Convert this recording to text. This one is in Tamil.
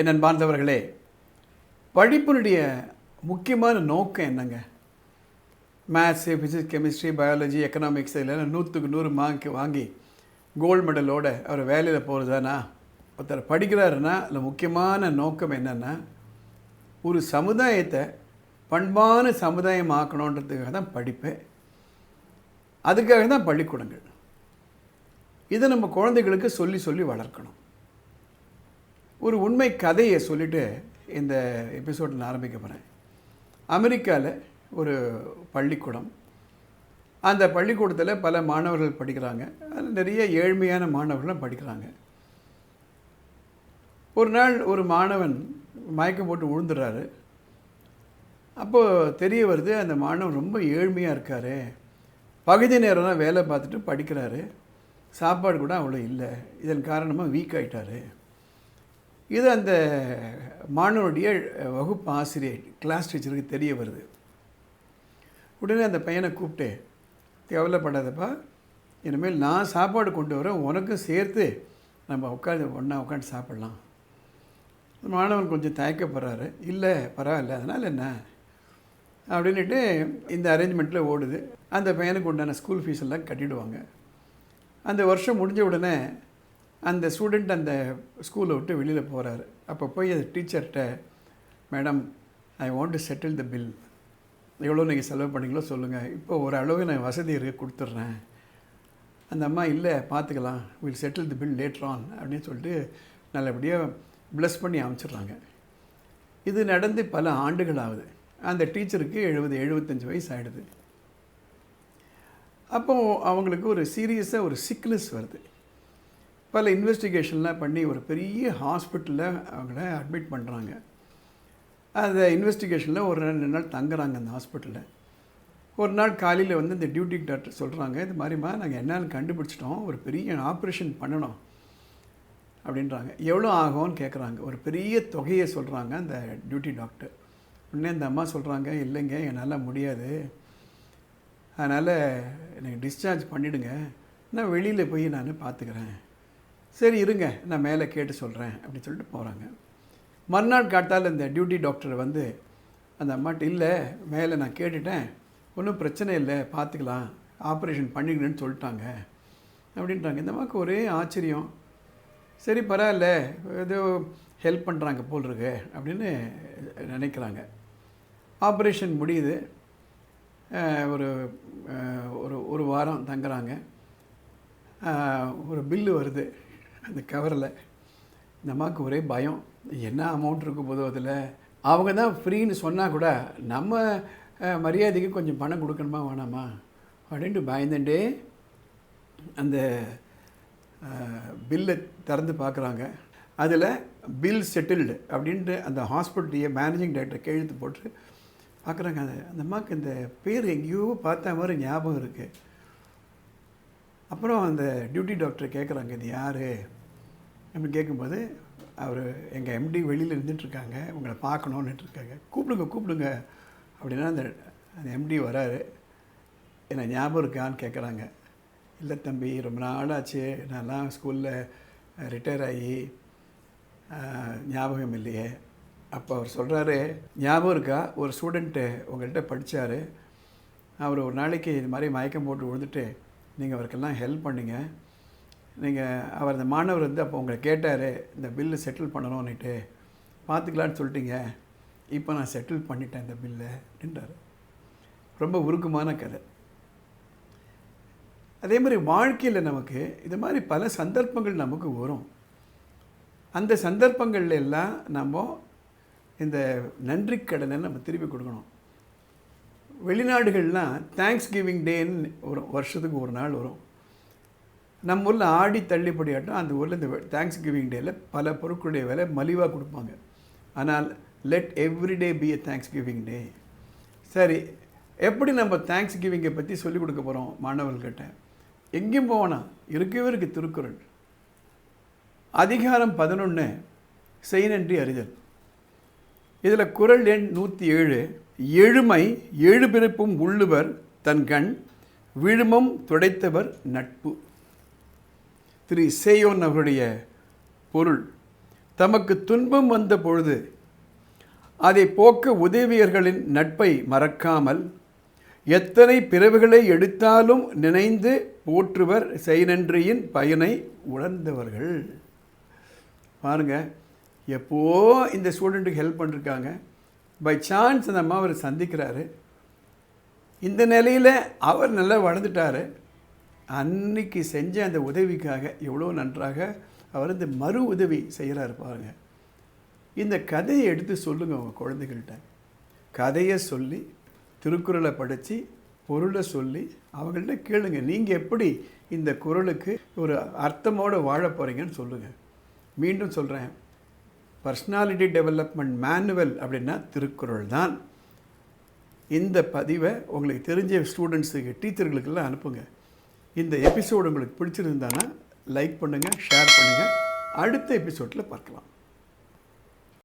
என் அன்பார்ந்தவர்களே படிப்பினுடைய முக்கியமான நோக்கம் என்னங்க? Maths physics chemistry biology economics இதில் நூற்றுக்கு நூறு மார்க் வாங்கி கோல்டு மெடலோட அவர் வேலையில் போகிறதானா ஒருத்தர் படிக்கிறாருன்னா அதில் முக்கியமான நோக்கம் என்னென்னா ஒரு சமுதாயத்தை பண்பான சமுதாயம் ஆக்கணுன்றதுக்காக தான் படிப்பு. அதுக்காக தான் பள்ளிக்கூடங்கள். இதை நம்ம குழந்தைகளுக்கு சொல்லி சொல்லி வளர்க்கணும். ஒரு உண்மை கதையை சொல்லிட்டு இந்த எபிசோட் நான் ஆரம்பிக்க போகிறேன் அமெரிக்காவில் ஒரு பள்ளிக்கூடம். அந்த பள்ளிக்கூடத்தில் பல மாணவர்கள் படிக்கிறாங்க. அதில் நிறைய ஏழ்மையான மாணவர்களும் படிக்கிறாங்க. ஒரு நாள் ஒரு மாணவன் மயக்கம் போட்டு விழுந்துடுறாரு அப்போது தெரிய வருது அந்த மாணவன் ரொம்ப ஏழ்மையாக இருக்கார். பகுதி நேரம் வேலை பார்த்துட்டு படிக்கிறாரு. சாப்பாடு கூட அவ்வளோ இல்லை. இதன் காரணமாக வீக் ஆகிட்டாரு இது அந்த மாணவனுடைய வகுப்பு ஆசிரியர் கிளாஸ் டீச்சருக்கு தெரிய வருது. உடனே அந்த பையனை கூப்பிட்டு கவலைப்படாதப்பா இனிமேல் நான் சாப்பாடு கொண்டு வரேன். உனக்கும் சேர்த்து நம்ம உட்காந்து ஒன்றா உட்காந்து சாப்பிட்லாம். மாணவன் கொஞ்சம் தயக்கப்படுறாரு இல்லை பரவாயில்ல. அதனால் என்ன? அப்படின்ட்டு இந்த அரேஞ்ச்மெண்ட்டில் ஓடுது. அந்த பையனுக்கு உண்டான ஸ்கூல் ஃபீஸ் எல்லாம் கட்டிடுவாங்க. அந்த வருஷம் முடிஞ்ச உடனே அந்த ஸ்டூடெண்ட் அந்த ஸ்கூலை விட்டு வெளியில் போகிறாரு அப்போ போய் அந்த டீச்சர்கிட்ட madam I want to settle the bill எவ்வளோ நீங்கள் செலவு பண்ணீங்களோ சொல்லுங்கள் இப்போ ஒரு அளவு நான் வசதி இருக்கு கொடுத்துட்றேன். அந்த அம்மா இல்லை பார்த்துக்கலாம் will settle the bill later on அப்படின்னு சொல்லிட்டு நல்லபடியாக ப்ளஸ் பண்ணி அமைச்சிடுறாங்க. இது நடந்து பல ஆண்டுகள் ஆகுது. அந்த டீச்சருக்கு எழுபது எழுபத்தஞ்சி வயசு ஆகிடுது அப்போது அவங்களுக்கு ஒரு சீரியஸாக ஒரு சிக்னஸ் வருது. பல இன்வெஸ்டிகேஷன்லாம் பண்ணி ஒரு பெரிய ஹாஸ்பிட்டலில் அவங்கள அட்மிட் பண்ணுறாங்க அந்த இன்வெஸ்டிகேஷனில் ஒரு ரெண்டு நாள் தங்குறாங்க அந்த ஹாஸ்பிட்டலில் ஒரு நாள் காலையில் வந்து இந்த டியூட்டி டாக்டர் சொல்கிறாங்க இது மாதிரிமா நாங்கள் என்னென்னு கண்டுபிடிச்சிட்டோம். ஒரு பெரிய ஆப்ரேஷன் பண்ணணும். அப்படின்றாங்க. எவ்வளோ ஆகும்னு கேட்குறாங்க ஒரு பெரிய தொகையை சொல்கிறாங்க அந்த டியூட்டி டாக்டர் உடனே இந்த அம்மா சொல்கிறாங்க இல்லைங்க என்னால் முடியாது. அதனால் எனக்கு டிஸ்சார்ஜ் பண்ணிவிடுங்க நான் வெளியில் போய் நான் பார்த்துக்கிறேன் சரி இருங்க நான் மேலே கேட்டு சொல்கிறேன் அப்படின்னு சொல்லிட்டு போகிறாங்க மறுநாள் காட்டால் இந்த டியூட்டி டாக்டர் வந்து அந்த அம்மாட்ட இல்லை மேலே நான் கேட்டுட்டேன் ஒன்றும் பிரச்சனை இல்லை பார்த்துக்கலாம் ஆப்ரேஷன் பண்ணிக்கணும்னு சொல்லிட்டாங்க அப்படின்றாங்க. இந்த அம்மாவுக்கு ஒரே ஆச்சரியம். சரி பரவாயில்ல ஏதோ ஹெல்ப் பண்ணுறாங்க போல் இருக்கு அப்படின்னு நினைக்கிறாங்க. ஆப்ரேஷன் முடியுது. ஒரு ஒரு ஒரு வாரம் தங்குறாங்க. ஒரு பில்லு வருது. அந்த கவரில் இந்த அம்மாவுக்கு ஒரே பயம் என்ன அமௌண்ட் இருக்க போதோ அதில். அவங்க தான் ஃப்ரீன்னு சொன்னால் கூட நம்ம மரியாதைக்கு கொஞ்சம் பணம் கொடுக்கணுமா வேணாமா? அப்படின்ட்டு பயந்துட்டே அந்த பில்லை திறந்து பார்க்குறாங்க. அதில் பில் செட்டில்டு அப்படின்ட்டு அந்த ஹாஸ்பிட்டலையே மேனேஜிங் டைரக்டர் கையெழுத்து போட்டு பார்க்குறாங்க. அந்த அந்த அம்மாவுக்கு இந்த பேர் எங்கேயோ பார்த்த மாதிரி ஞாபகம் இருக்குது அப்புறம் அந்த டியூட்டி டாக்டர் கேட்குறாங்க இது யார்? அப்படின்னு கேட்கும்போது அவர் எங்கள் எம்டி வெளியில் இருந்துகிட்ருக்காங்க உங்களை பார்க்கணுன்னு இருக்காங்க கூப்பிடுங்க கூப்பிடுங்க. அப்படின்னா அந்த அந்த எம்டி வராரு. என்னை ஞாபகம் இருக்கான்னு கேட்குறாங்க. இல்லை தம்பி ரொம்ப நாளாச்சு. நான்லாம் ஸ்கூலில் ரிட்டையர் ஆகி ஞாபகம் இல்லையே. அப்போ அவர் சொல்கிறாரு ஞாபகம் இருக்கா? ஒரு ஸ்டூடெண்ட்டு உங்கள்கிட்ட படித்தார் அவர் ஒரு நாளைக்கு இது மாதிரி மயக்கம் போட்டு விழுந்துட்டு நீங்கள் அவருக்கெல்லாம் ஹெல்ப் பண்ணுங்கள் நீங்கள் அவர் இந்த மாணவர் வந்து அப்போ உங்களை கேட்டார் இந்த பில்லு செட்டில் பண்ணணும்னுட்டு பார்த்துக்கலான்னு சொல்லிட்டீங்க. இப்போ நான் செட்டில் பண்ணிட்டேன் இந்த பில்லை அப்படின்றார் ரொம்ப உருக்கமான கதை. அதே மாதிரி வாழ்க்கையில் நமக்கு இது மாதிரி பல சந்தர்ப்பங்கள் நமக்கு வரும். அந்த சந்தர்ப்பங்கள்ல எல்லாம் நம்ம இந்த நன்றி கடனை நம்ம திருப்பி கொடுக்கணும். வெளிநாடுகள்லாம் தேங்க்ஸ் கிவிங் டேன்னு ஒரு வருஷத்துக்கு ஒரு நாள் வரும். நம்ம ஊரில் ஆடி தள்ளுபடி ஆட்டம் அந்த ஊரில் இந்த தேங்க்ஸ் கிவிங் டேயில் பல பொருட்களுடைய விலை மலிவாக கொடுப்பாங்க. ஆனால் let everyday be a thanksgiving day சரி எப்படி நம்ம தேங்க்ஸ் கிவிங்கை பற்றி சொல்லிக் கொடுக்க போகிறோம் மாணவர்கள்கிட்ட? எங்கேயும் போவோனா இருக்கவே இருக்குது திருக்குறள். அதிகாரம் பதினொன்று செய் நன்றி அறிதல். இதில் குரல் எண் நூற்றி ஏழு எழுமை ஏழு பிறப்பும் உள்ளுவர் தன் கண் விழுமம் துடைத்தவர் நட்பு. திரு சேயோன் அவருடைய பொருள். தமக்கு துன்பம் வந்த பொழுது அதை போக்க உதவியர்களின் நட்பை மறக்காமல் எத்தனை பிறவுகளை எடுத்தாலும் நினைந்து போற்றுவர் செய்நன்றியின் பயனை உணர்ந்தவர்கள். பாருங்கள் எப்போ இந்த ஸ்டூடெண்ட்டுக்கு ஹெல்ப் பண்ணிருக்காங்க. பை சான்ஸ் அந்த அம்மா அவர் சந்திக்கிறாரு. இந்த நிலையில் அவர் நல்லா வளர்ந்துட்டார். அன்னைக்கு செஞ்ச அந்த உதவிக்காக எவ்வளோ நன்றாக அவர் இந்த மறு உதவி செய்கிறாரு பாருங்க. இந்த கதையை எடுத்து சொல்லுங்கள் உங்கள் குழந்தைகள்கிட்ட. கதையை சொல்லி திருக்குறளை படித்து பொருளை சொல்லி அவங்கள்ட்ட கேளுங்க. நீங்கள் எப்படி இந்த குறளுக்கு ஒரு அர்த்தமோடு வாழ போகிறீங்கன்னு சொல்லுங்கள் மீண்டும் சொல்கிறேன் பர்சனாலிட்டி டெவலப்மெண்ட் மேனுவல் அப்படின்னா திருக்குறள் தான். இந்த பதிவை உங்களுக்கு தெரிஞ்ச ஸ்டூடெண்ட்ஸுக்கு டீச்சர்களுக்கெல்லாம் அனுப்புங்க. இந்த எபிசோடு உங்களுக்கு பிடிச்சிருந்தானா லைக் பண்ணுங்கள் ஷேர் பண்ணுங்கள் அடுத்த எபிசோடில் பார்க்கலாம்.